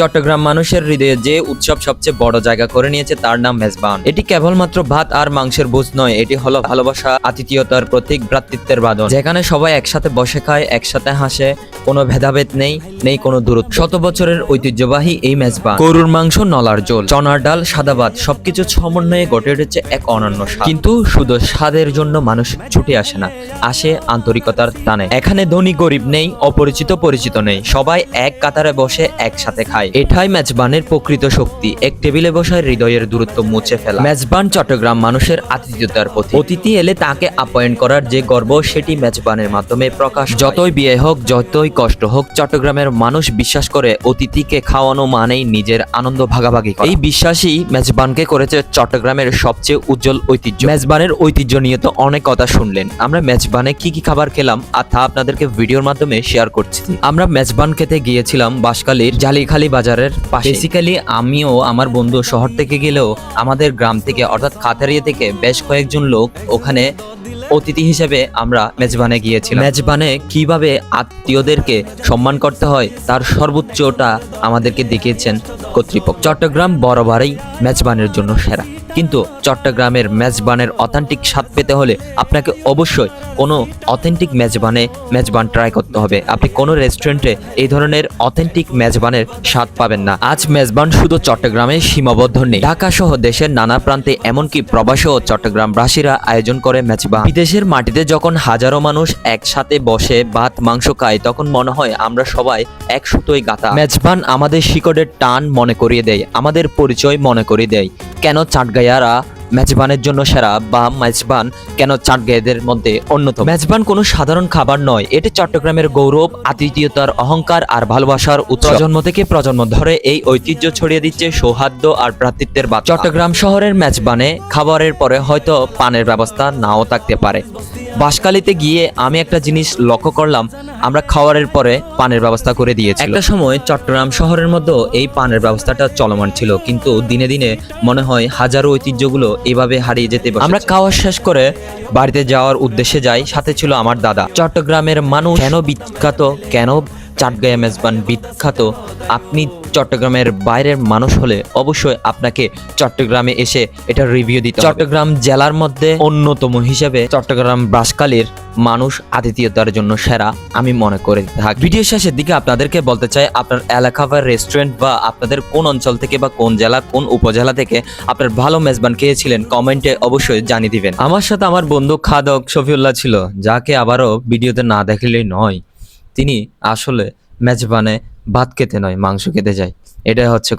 চট্টগ্রাম মানুষের হৃদয়ে যে উৎসব সবচেয়ে বড় জায়গা করে নিয়েছে তার নাম মেজবান। এটি কেবলমাত্র ভাত আর মাংসের বোঝ নয়, এটি হলো ভালোবাসা, আতিথিয়তার প্রতীক, ভ্রাতৃত্বের বাদন। যেখানে সবাই একসাথে বসে খায়, একসাথে হাসে, কোনো ভেদাভেদ নেই নেই কোনো দূরত্ব। শত বছরের ঐতিহ্যবাহী এই মেজবান। গরুর মাংস, নলার জোল, চনার ডাল, সাদা ভাত, সবকিছু সমন্বয়ে গড়ে উঠেছে এক অনন্য স্বাদ। কিন্তু শুধু স্বাদের জন্য মানুষ ছুটে আসে না, আসে আন্তরিকতার টানে। এখানে ধনী গরিব নেই, অপরিচিত পরিচিত নেই। সবাই এক কাতারে বসে একসাথে খায়। এটাই। মেজবানের প্রকৃত শক্তি। এক টেবিলে বসায় হৃদয়ের দূরত্ব মুছে ফেলা। মেজবান চট্টগ্রাম মানুষের আতিথ্যতার প্রতি অতিথি এলে তাকে আপ্যায়ন করার যে গর্ব, সেটি মেজবানের মাধ্যমে প্রকাশ যতই বিয়ে হোক, যতই কষ্ট হোক, চট্টগ্রামের মানুষ বিশ্বাস করে অতিথিকে খাওয়ানো মানেই নিজের আনন্দ ভাগাভাগি এই বিশ্বাসই মেজবানকে করেছে চট্টগ্রামের সবচেয়ে উজ্জ্বল ঐতিহ্য। মেজবানের ঐতিহ্য নিয়ে তো অনেক কথা শুনলেন। আমরা মেজবানে কি কি খাবার খেলাম, আর তা আপনাদেরকে ভিডিওর মাধ্যমে শেয়ার করছি। আমরা মেজবান খেতে গিয়েছিলাম বাঁশখালীর জালিখালি বাজারের পাশে। বেসিক্যালি আমিও আমার বন্ধু শহর থেকে গেলেও আমাদের গ্রাম থেকে অর্থাৎ খাতারিয়া থেকে বেশ কয়েকজন লোক ওখানে অতিথি হিসেবে আমরা মেজবানে গিয়েছিলাম। মেজবানে কীভাবে আত্মীয়দেরকে সম্মান করতে হয় তার সর্বোচ্চটা আমাদেরকে দেখিয়েছেন কর্তৃপক্ষ। চট্টগ্রাম বরাবরই মেজবানের জন্য সেরা। কিন্তু চট্টগ্রামের মেজবানের অথেন্টিক স্বাদ পেতে হলে আপনাকে অবশ্যই কোনো অথেন্টিক মেজবানে মেজবান ট্রাই করতে হবে। আপনি কোনো রেস্টুরেন্টে এই ধরনের অথেন্টিক মেজবানের স্বাদ পাবেন না। আজ মেজবান শুধু চট্টগ্রামে সীমাবদ্ধ নেই। ঢাকা সহ দেশের নানা প্রান্তে এমনকি প্রবাসী ও চট্টগ্রামবাসীরা আয়োজন করে মেজবান। বিদেশের মাটিতে যখন হাজারো মানুষ একসাথে বসে ভাত, মাংস খায়, তখন মনে হয় আমরা সবাই এক সুতোয় গাঁথা মেজবান আমাদের শিকড়ের টান মনে করিয়ে দেয়, আমাদের পরিচয় মনে করিয়ে দেয়। কেন চাটগাইয়ারা মেজবানের জন্য সেরা বা মেজবান কেন চাটগাইদের মধ্যে অন্যতম? মেজবান কোনো সাধারণ খাবার নয়। এটি চট্টগ্রামের গৌরব, আতিথীয়তার অহংকার আর ভালোবাসার প্রজন্ম থেকে প্রজন্ম ধরে এই ঐতিহ্য ছড়িয়ে দিচ্ছে সৌহার্দ্য আর ভ্রাতৃত্বের বা চট্টগ্রাম শহরের মেজবানে খাবারের পরে হয়তো পানের ব্যবস্থা নাও থাকতে পারে। বাঁশখালীতে গিয়ে আমি একটা জিনিস লক্ষ্য করলাম আমরা খাওয়ারের পরে পানের ব্যবস্থা করে দিয়েছি একটা সময় চট্টগ্রাম শহরের মধ্যে এই পানের ব্যবস্থাটা চলমান ছিল কিন্তু দিনে দিনে মনে হয় হাজারো ঐতিহ্যগুলো এভাবে হারিয়ে যেতে পারে আমরা খাওয়া শেষ করে বাড়িতে যাওয়ার উদ্দেশ্যে যাই সাথে ছিল আমার দাদা। চট্টগ্রামের মানুষ কেন বিখ্যাত কেন চাটগাঁয়া মেজবান বিখ্যাত। আপনি চট্টগ্রামের বাইরের মানুষ হলে অবশ্যই আপনাকে চট্টগ্রামে এসে এটা রিভিউ দিতে চট্টগ্রাম জেলার মধ্যে অন্যতম হিসেবে চট্টগ্রাম বাসকালীর মানুষ আতিথিয়তার জন্য সেরা, আমি মনে করে থাকি। ভিডিও শেষের দিকে আপনাদেরকে বলতে চাই, আপনার এলাকা বা রেস্টুরেন্ট বা আপনাদের কোন অঞ্চল থেকে বা কোন জেলা, কোন উপজেলা থেকে আপনার ভালো মেজবান খেয়েছিলেন কমেন্টে অবশ্যই জানিয়ে দিবেন। আমার সাথে আমার বন্ধু খাদক শফিউল্লাহ ছিল, যাকে আবারও ভিডিওতে না দেখলেই নয়। তিনি আসলে মেজবানে ভাত খেতে নয় মাংস খেতে যায় এটাই হচ্ছে।